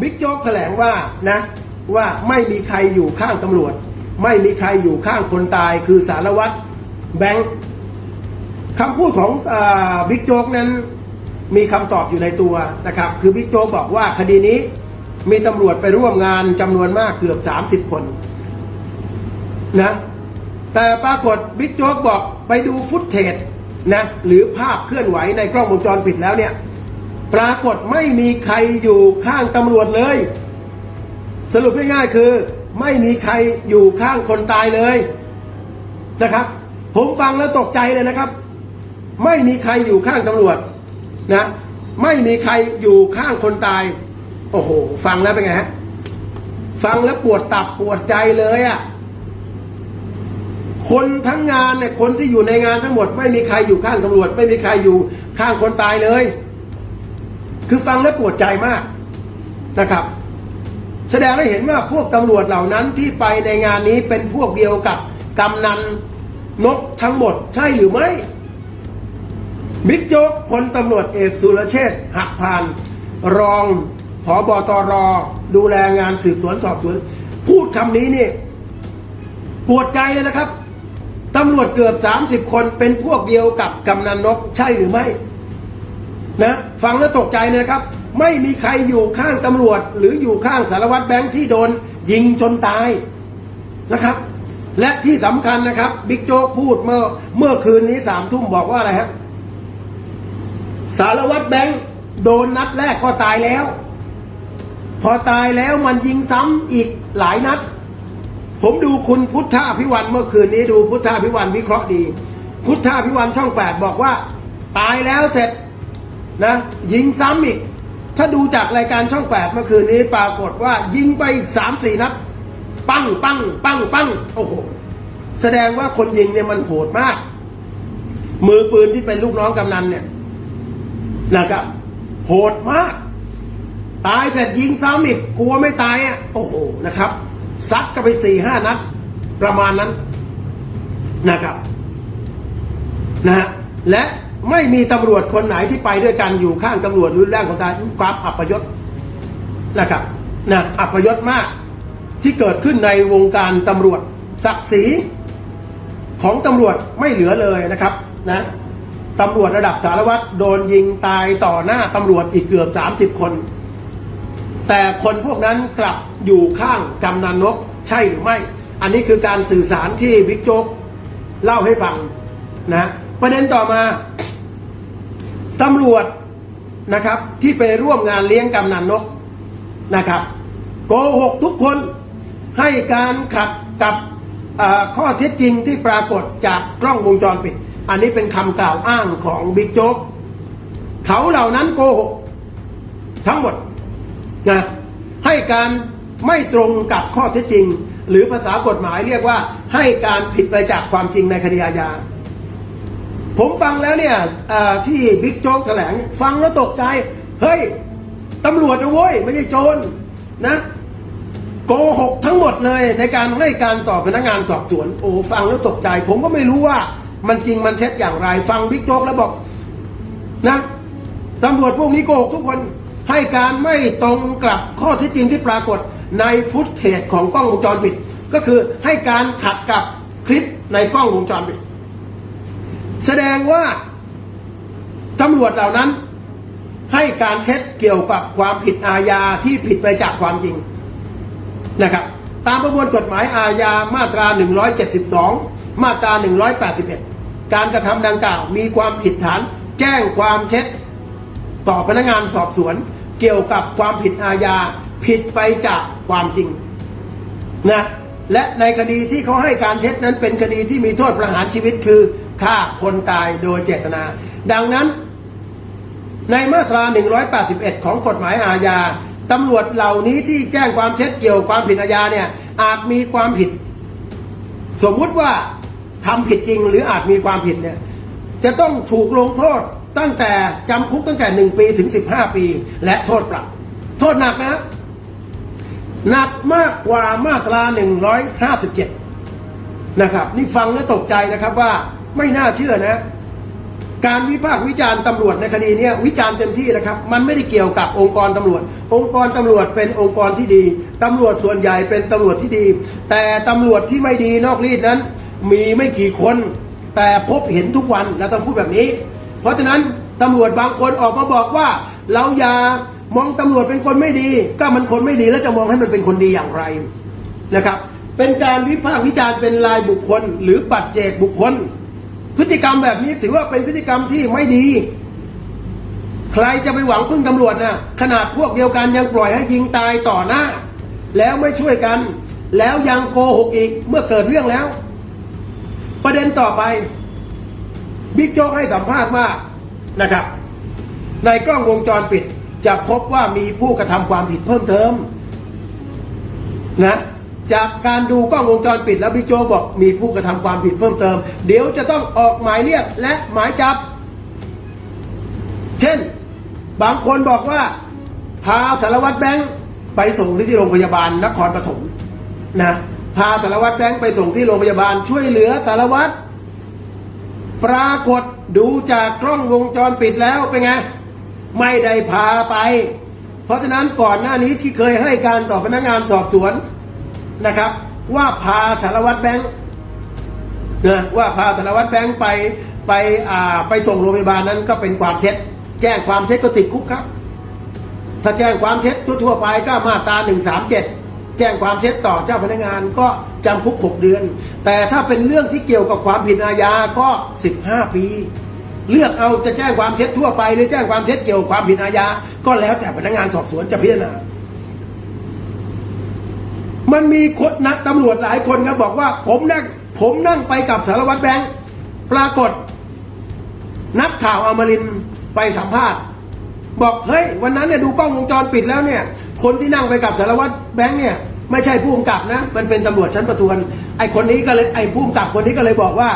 บิ๊กโจ๊กแถลงว่านะว่าไม่มีใครอยู่ข้างตำรวจ ไม่มีใครอยู่ข้างคนตายคือสารวัตรแบงค์คำพูดของอบิ๊กโจ๊กนั้นมีคำตอบอยู่ในตัวนะครับ คือบิ๊กโจ๊กบอกว่าคดีนี้มีตำรวจไปร่วมงานจำนวนมากเกือบ 30 คนนะแต่ปรากฏบิ๊กโจ๊กบอกไปดูฟุตเทจนะหรือภาพเคลื่อนไหวในกล้องวงจรปิดแล้วเนี่ย ปรากฏไม่มีใครอยู่ข้างตำรวจเลย สรุปง่ายๆคือ ไม่มีใครอยู่ข้างคนตายเลยนะครับ ผมฟังแล้วตกใจเลยนะครับ ไม่มีใครอยู่ข้างตำรวจนะ ไม่มีใครอยู่ข้างคนตาย โอ้โห ฟังแล้วเป็นไงฮะฟังแล้วปวดตับปวดใจเลยอะ่ะคนทั้งงานเนี่ยคนที่อยู่ในงานทั้งหมด ไม่มีใครอยู่ข้างตำรวจ ไม่มีใครอยู่ข้างคนตายเลย คือฟังแล้วปวดใจมากนะครับ แสดงให้เห็นว่าพวกตำรวจเหล่านั้นที่ไปในงานนี้เป็นพวกเดียวกับกำนันนกทั้งหมดใช่หรือไม่บิ๊กโจ๊กพลตำรวจเอกสุรเชษฐหักพาน รองผอบอตรดูแลงานสืบสวนสอบสวน พูดคำนี้นี่ปวดใจเลยนะครับตำรวจเกือบ 30 คนเป็นพวกเดียวกับกำนันนกใช่หรือไม่ นะฟังแล้วตกใจนะครับ ไม่มีใครอยู่ข้างตำรวจ หรืออยู่ข้างสารวัตรแบงค์ที่โดนยิงจนตายนะครับ และที่สำคัญนะครับบิ๊กโจ๊กพูดเมื่อเมื่อคืนนี้สามทุ่มบอกว่าอะไรฮะสารวัตรแบงค์โดนนัดแรกก็ตายแล้ว พอตายแล้วมันยิงซ้ำอีกหลายนัด ผมดูคุณพุทธาพิวันเมื่อคืนนี้ดูพุทธาพิวันวิเคราะห์ดี พุทธาพิวันช่องแปดบอกว่า ตายแล้วเสร็จ นะยิงซ้ำอีก ถ้าดูจากรายการช่องแปดเมื่อคืนนี้ปรากฏว่ายิงไปอีกสามสี่นัด ปั้งปั้งปั้งปั้งโอ้โห แสดงว่าคนยิงเนี่ยมันโหดมาก มือปืนที่เป็นลูกน้องกำนันเนี่ยนะครับโหดมาก ตายเสร็จยิงซ้ำอีกกลัวไม่ตายอะโอ้โหนะครับซัดกันไปสี่ห้านัด ประมาณนั้นนะครับนะฮะและ ไม่มีตำรวจคนไหนที่ไปด้วยกันอยู่ข้างตำรวจหรือแรงของการความอัปยศนะครับนะอัปยศมากที่เกิดขึ้นในวงการตำรวจศักดิ์ศรีของตำรวจไม่เหลือเลยนะครับนะตำรวจระดับสารวัตรโดนยิงตายต่อหน้าตำรวจอีกเกือบ 30 คน แต่คนพวกนั้นกลับอยู่ข้างกำนันนกใช่หรือไม่ อันนี้คือการสื่อสารที่บิ๊กโจ๊กเล่าให้ฟังนะประเด็นต่อมา ตำรวจนะครับที่ไปร่วมงานเลี้ยงกำนันนกนะครับโกหกทุกคนให้การขัดกับข้อเท็จจริงที่ปรากฏจากกล้องวงจรปิด อันนี้เป็นคำกล่าวอ้างของบิ๊กโจ๊กเขาเหล่านั้นโกหกทั้งหมดนะให้การไม่ตรงกับข้อเท็จจริง หรือภาษากฎหมายเรียกว่าให้การผิดไปจากความจริงในคดีอาญา ผมฟังแล้วเนี่ยที่บิ๊กโจ๊กแถลง ฟังแล้วตกใจ เฮ้ยตำรวจนะเว้ย ไม่ใช่โจรนะโกหกทั้งหมดเลยในการให้การต่อพนักงานสอบสวน โอ้ฟังแล้วตกใจ ผมก็ไม่รู้ว่า มันจริงมันเท็จอย่างไร ฟังบิ๊กโจ๊กแล้วบอกนะตำรวจพวกนี้โกหกทุกคนให้การไม่ตรงกับข้อที่จริงที่ปรากฏในฟุตเทจของกล้องวงจรปิด ก็คือให้การขัดกับคลิปในกล้องวงจรปิด แสดงว่าตำรวจเหล่านั้น ให้การเท็จเกี่ยวกับความผิดอาญาที่ผิดไปจากความจริงนะครับ ตามประมวลกฎหมายอาญามาตรา 172 มาตรา 181 การกระทำดังกล่าวมีความผิดฐานแจ้งความเท็จ ต่อพนักงานสอบสวน เกี่ยวกับความผิดอาญาผิดไปจากความจริงนะและในคดีที่เขาให้การเท็จนั้นเป็นคดีที่มีโทษประหารชีวิตคือ ฆ่าคนตายโดยเจตนา ดังนั้น ในมาตรา 181 ของกฎหมายอาญาตำรวจเหล่านี้ที่แจ้งความเท็จเกี่ยวความผิดอาญาเนี่ยอาจมีความผิด สมมุติว่าทำผิดจริงหรืออาจมีความผิดเนี่ยจะต้องถูกลงโทษตั้งแต่จำคุกตั้งแต่หนึ่งปีถึงสิบห้าปี และโทษปรับ โทษหนักนะหนักมากกว่ามาตราหนึ่งร้อยห้าสิบเจ็ดนะครับ นี่ฟังแล้วตกใจนะครับว่า ไม่น่าเชื่อนะ การวิพากษ์วิจารณ์ตำรวจในคดีนี้วิจารณ์เต็มที่นะครับ มันไม่ได้เกี่ยวกับองค์กรตำรวจ องค์กรตำรวจเป็นองค์กรที่ดีตำรวจส่วนใหญ่เป็นตำรวจที่ดี แต่ตำรวจที่ไม่ดีนอกรีดนั้น มีไม่กี่คน แต่พบเห็นทุกวันเราต้องพูดแบบนี้ เพราะฉะนั้นตำรวจบางคนออกมาบอกว่า เราอย่ามองตำรวจเป็นคนไม่ดี ก็มันคนไม่ดีแล้วจะมองให้มันเป็นคนดีอย่างไรนะครับ เป็นการวิพากษ์วิจารณ์เป็นรายบุคคล หรือปัจเจกบุคคล พฤติกรรมแบบนี้ถือว่าเป็นพฤติกรรมที่ไม่ดี ใครจะไปหวังพึ่งตำรวจนะขนาดพวกเดียวกันยังปล่อยให้ยิงตายต่อหน้า แล้วไม่ช่วยกัน แล้วยังโกหกอีกเมื่อเกิดเรื่องแล้ว ประเด็นต่อไปบิ๊กโจ๊กให้สัมภาษณ์ว่านะครับ ในกล้องวงจรปิดจะพบว่ามีผู้กระทำความผิดเพิ่มเติมนะ จากการดูกล้องวงจรปิดแล้วบิ๊กโจ๊กบอกมีผู้กระทำความผิดเพิ่มเติม เดี๋ยวจะต้องออกหมายเรียกและหมายจับ เช่น บางคนบอกว่า พาสารวัตรแบงค์ไปส่งที่โรงพยาบาลนครปฐมนะพาสารวัตรแบงค์ไปส่งที่โรงพยาบาลช่วยเหลือสารวัตรปรากฏดูจากกล้องวงจรปิดแล้วเป็นไง ไม่ได้พาไป เพราะฉะนั้นก่อนหน้านี้ที่เคยให้การต่อพนักงานสอบสวน นะครับ ว่าพาสารวัตรแบงค์นะว่าพาสารวัตรแบงค์ไปไปอ่าไปส่งโรงพยาบาลนั้นก็เป็นความเท็จแจ้งความเท็จก็ติดคุกครับ ถ้าแจ้งความเท็จทั่วๆไปก็มาตราหนึ่งสามเจ็ดแจ้งความเท็จต่อเจ้าพนักงานก็จำคุกหกเดือน แต่ถ้าเป็นเรื่องที่เกี่ยวกับความผิดอาญาก็สิบห้าปี เลือกเอาจะแจ้งความเท็จทั่วไปหรือแจ้งความเท็จเกี่ยวกับความผิดอาญาก็แล้วแต่พนักงานสอบสวนจะพิจารณา มันมีคนนักตำรวจหลายคนครับบอกว่า ผมนั่งผมนั่งไปกับสารวัตรแบงค์ปรากฏ นักข่าวอมรินไปสัมภาษณ์ บอกเฮ้ยวันนั้นเนี่ยดูกล้องวงจรปิดแล้วเนี่ย คนที่นั่งไปกับสารวัตรแบงค์เนี่ย ไม่ใช่ผู้กำกับนะ มันเป็นตำรวจชั้นประทวน ไอ้คนนี้ก็เลยไอ้ผู้กำกับคนนี้ก็เลยบอกว่า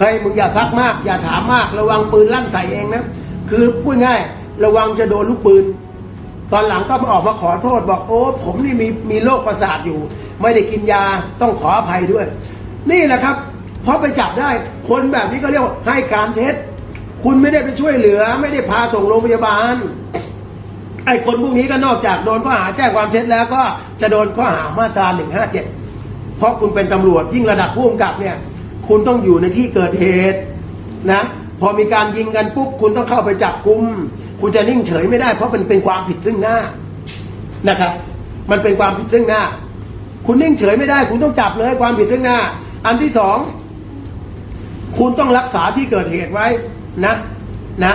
เฮ้ยมึงอย่าซักมาก อย่าถามมาก ระวังปืนลั่นใส่เองนะ คือพูดง่าย ระวังจะโดนลูกปืน ตอนหลังก็มาออกมาขอโทษบอกโอ้ผมนี่มีมีโรคประสาทอยู่ ไม่ได้กินยาต้องขออภัยด้วย นี่แหละครับเพราะไปจับได้คนแบบนี้ก็เรียกว่าให้การเท็จคุณไม่ได้ไปช่วยเหลือ ไม่ได้พาส่งโรงพยาบาล ไอ้คนพวกนี้ก็นอกจากโดนข้อหาแจ้งความเท็จแล้วก็จะโดนข้อหามาตราหนึ่งห้าเจ็ดเพราะคุณเป็นตำรวจยิ่งระดับผู้กำกับเนี่ย คุณต้องอยู่ในที่เกิดเหตุนะ พอมีการยิงกันปุ๊บคุณต้องเข้าไปจับกุม คุณจะนิ่งเฉยไม่ได้ เพราะมันเป็นความผิดซึ่งหน้านะครับ มันเป็นความผิดซึ่งหน้า คุณนิ่งเฉยไม่ได้ คุณต้องจับเลยความผิดซึ่งหน้า อันที่สองคุณต้องรักษาที่เกิดเหตุไว้นะนะ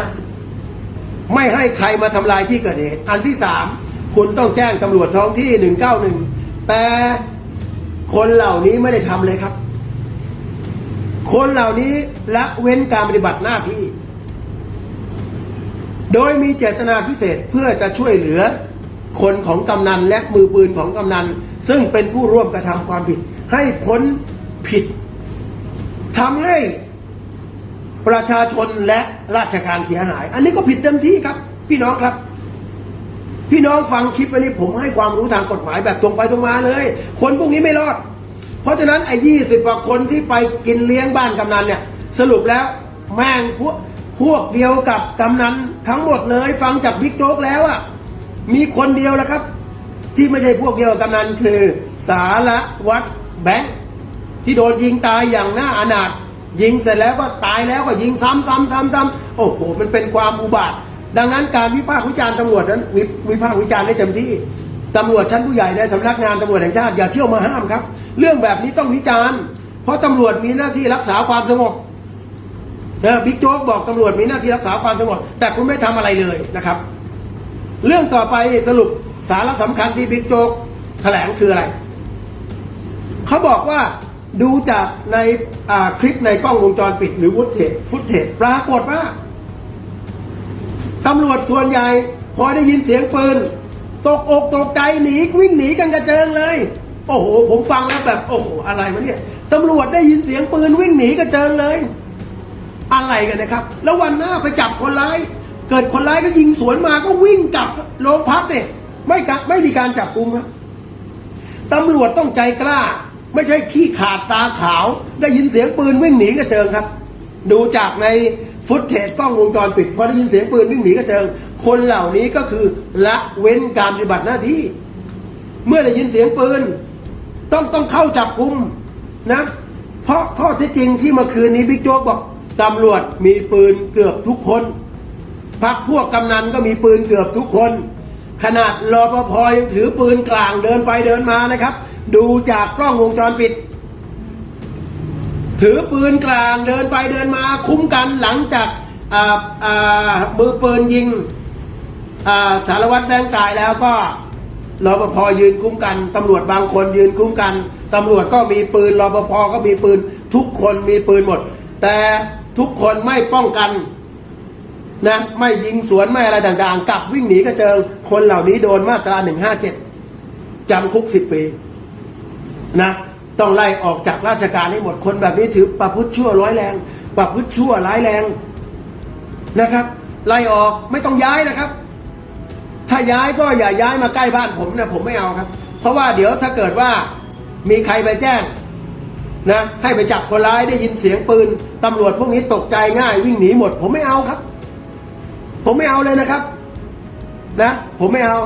ไม่ให้ใครมาทำลายที่เกิดเหตุ อันที่สามคุณต้องแจ้งตำรวจท้องที่หนึ่งเก้าหนึ่งแต่คนเหล่านี้ไม่ได้ทำเลยครับ คนเหล่านี้ละเว้นการปฏิบัติหน้าที่ โดยมีเจตนาพิเศษเพื่อจะช่วยเหลือคนของกำนันและมือปืนของกำนัน ซึ่งเป็นผู้ร่วมกระทำความผิด ให้พ้นผิดทำให้ประชาชนและราชการเสียหาย อันนี้ก็ผิดเต็มที่ครับ พี่น้องครับ พี่น้องฟังคลิปวันนี้ผมให้ความรู้ทางกฎหมายแบบตรงไปตรงมาเลย คนพวกนี้ไม่รอด เพราะฉะนั้นไอ้ยี่สิบกว่าคนที่ไปกินเลี้ยงบ้านกำนันเนี่ย สรุปแล้วแม่งพวก พวกเดียวกับกำนันทั้งหมดเลยฟังจากบิ๊กโจ๊กแล้วอะมีคนเดียวแหละครับ ที่ไม่ใช่พวกเดียวกับกำนันคือ สารวัตรแบงค์ที่โดนยิงตายอย่างน่าอนาถยิงเสร็จแล้วก็ตายแล้วก็ยิงซ้ำซ้ำซ้ำซ้ำโอ้โหมันเป็นความอุบาทดังนั้นการวิพากษ์วิจารณ์ตำรวจนั้นวิวิพากษ์วิจารณ์ได้เต็มที่ตำรวจชั้นผู้ใหญ่ในสำนักงานตำรวจแห่งชาติอย่าเที่ยวมาห้ามครับ เรื่องแบบนี้ต้องวิจารณ์ เพราะตำรวจมีหน้าที่รักษาความสงบ เออบิ๊กโจ๊กบอกตำรวจมีหน้าที่รักษาความสงบแต่คุณไม่ทำอะไรเลยนะครับ เรื่องต่อไปสรุปสาระสำคัญที่บิ๊กโจ๊กแถลงคืออะไร เขาบอกว่าดูจากในคลิปในกล้องวงจรปิดหรือฟุตเทจฟุตเทจปรากฏว่าตำรวจส่วนใหญ่พอได้ยินเสียงปืน ตกอกตกใจหนีวิ่งหนีกันกระเจิงเลย โอ้โห ผมฟังแล้วแบบ โอ้โห อะไรวะเนี่ยตำรวจได้ยินเสียงปืนวิ่งหนีกระเจิงเลย อะไรกันนะครับ แล้ววันหน้าไปจับคนร้าย เกิดคนร้ายก็ยิงสวนมาก็วิ่งกลับโรงพักเนี่ยไม่กะไม่มีการจับกุมครับตำรวจต้องใจกล้า ไม่ใช่ขี้ขาดตาขาว ได้ยินเสียงปืนวิ่งหนีกระเจิงครับ ดูจากในฟุตเทจกล้องวงจรปิดพอได้ยินเสียงปืนวิ่งหนีกระเจิง คนเหล่านี้ก็คือละเว้นการปฏิบัติหน้าที่ เมื่อได้ยินเสียงปืน ต้องต้องเข้าจับกุมนะ เพราะข้อเท็จจริงที่เมื่อคืนนี้บิ๊กโจ๊กบอก ตำรวจมีปืนเกือบทุกคน พักพวกกำนันก็มีปืนเกือบทุกคน ขนาดรอปภยังถือปืนกลางเดินไปเดินมานะครับ ดูจากกล้องวงจรปิด ถือปืนกลางเดินไปเดินมาคุ้มกันหลังจากมือปืนยิงสารวัตรแบงกายแล้วก็รปภยืนคุ้มกันตำรวจบางคนยืนคุ้มกันตำรวจก็มีปืนรปภก็มีปืนทุกคนมีปืนหมด แต่ ทุกคนไม่ป้องกันนะไม่ยิงสวนไม่อะไรต่างๆกลับวิ่งหนีกระเจิง คนเหล่านี้โดนมาตราหนึ่งห้าเจ็ดจำคุกสิบปีนะต้องไล่ออกจากราชการให้หมดคนแบบนี้ถือประพฤติชั่วร้อยแรง ประพฤติชั่วร้ายแรงนะครับ ไล่ออกไม่ต้องย้ายนะครับ ถ้าย้ายก็อย่าย้ายมาใกล้บ้านผมนะผมไม่เอาครับ เพราะว่าเดี๋ยวถ้าเกิดว่ามีใครไปแจ้ง นะให้ไปจับคนร้ายได้ยินเสียงปืนตำรวจพวกนี้ตกใจง่าย วิ่งหนีหมด ผมไม่เอาครับ ผมไม่เอาเลยนะครับ นะ ผมไม่เอา